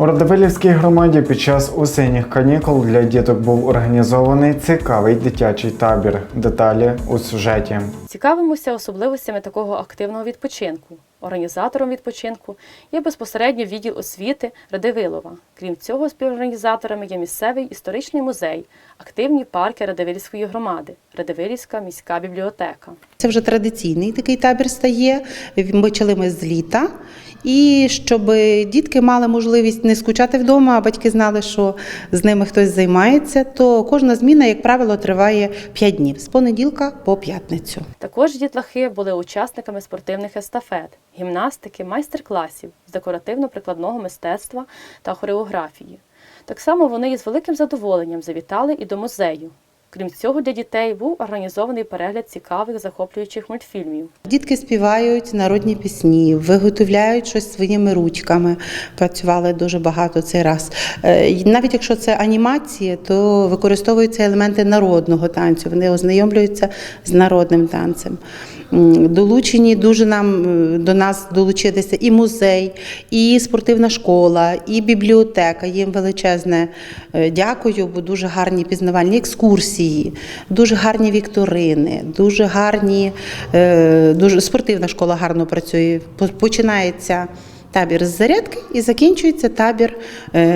У Радивилівській громаді під час осінніх канікул для діток був організований цікавий дитячий табір. Деталі у сюжеті. Цікавимося особливостями такого активного відпочинку. Організатором відпочинку є безпосередньо відділ освіти Радивилова. Крім цього, співорганізаторами є місцевий історичний музей, активні парки Радивилівської громади, Радивилівська міська бібліотека. Це вже традиційний такий табір стає. Почали ми з літа. І щоб дітки мали можливість не скучати вдома, а батьки знали, що з ними хтось займається, то кожна зміна, як правило, триває 5 днів з понеділка по п'ятницю. Також дітлахи були учасниками спортивних естафет, гімнастики, майстер-класів з декоративно-прикладного мистецтва та хореографії. Так само вони із великим задоволенням завітали і до музею. Крім цього, для дітей був організований перегляд цікавих захоплюючих мультфільмів. Дітки співають народні пісні, виготовляють щось своїми ручками. Працювали дуже багато цей раз. Е, Навіть якщо це анімація, то використовуються елементи народного танцю. Вони ознайомлюються з народним танцем. Долучені дуже нам е, до нас долучилися і музей, і спортивна школа, і бібліотека. Їм величезне е, дякую, бо дуже гарні пізнавальні екскурсії, дуже гарні вікторини, дуже гарні, е, дуже спортивна школа гарно працює. По- Починається. Табір з зарядки і закінчується табір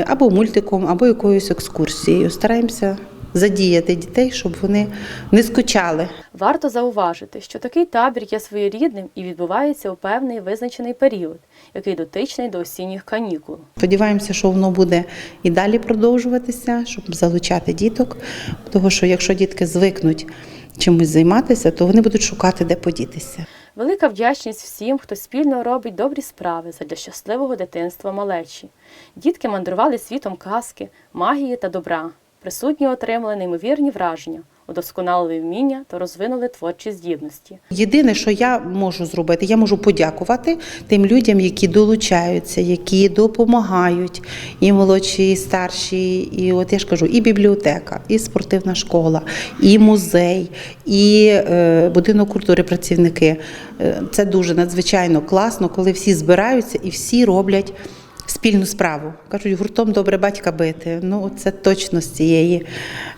або мультиком, або якоюсь екскурсією. Стараємося задіяти дітей, щоб вони не скучали. Варто зауважити, що такий табір є своєрідним і відбувається у певний визначений період, який дотичний до осінніх канікул. Сподіваємося, що воно буде і далі продовжуватися, щоб залучати діток. Тому що якщо дітки звикнуть чимось займатися, то вони будуть шукати, де подітися. Велика вдячність всім, хто спільно робить добрі справи задля щасливого дитинства малечі. Дітки мандрували світом казки, магії та добра. Присутні отримали неймовірні враження, удосконалили вміння та розвинули творчі здібності. Єдине, що я можу зробити, я можу подякувати тим людям, які долучаються, які допомагають, і молодші, і старші, і от я ж кажу, і бібліотека, і спортивна школа, і музей, і е, будинок культури працівники. Е, Це дуже надзвичайно класно, коли всі збираються і всі роблять. Спільну справу кажуть, гуртом добре батька бити. Ну це точно з цієї,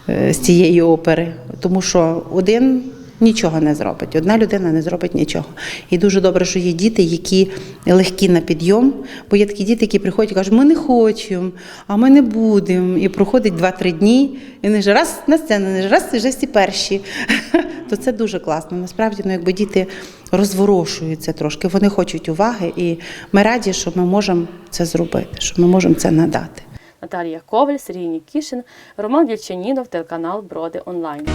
е, з цієї опери, тому що один нічого не зробить, одна людина не зробить нічого. І дуже добре, що є діти, які легкі на підйом, бо є такі діти, які приходять і кажуть, ми не хочемо, а ми не будемо. І проходить 2-3 дні, і вони ж раз на сцену, вони ж раз і вже всі перші. То це дуже класно. Насправді, ну якби діти розворошуються трошки, вони хочуть уваги, і ми раді, що ми можемо це зробити, що ми можемо це надати. Наталія Коваль, Сергій Нікішин, Роман Дільчанінов, телеканал Броди Онлайн.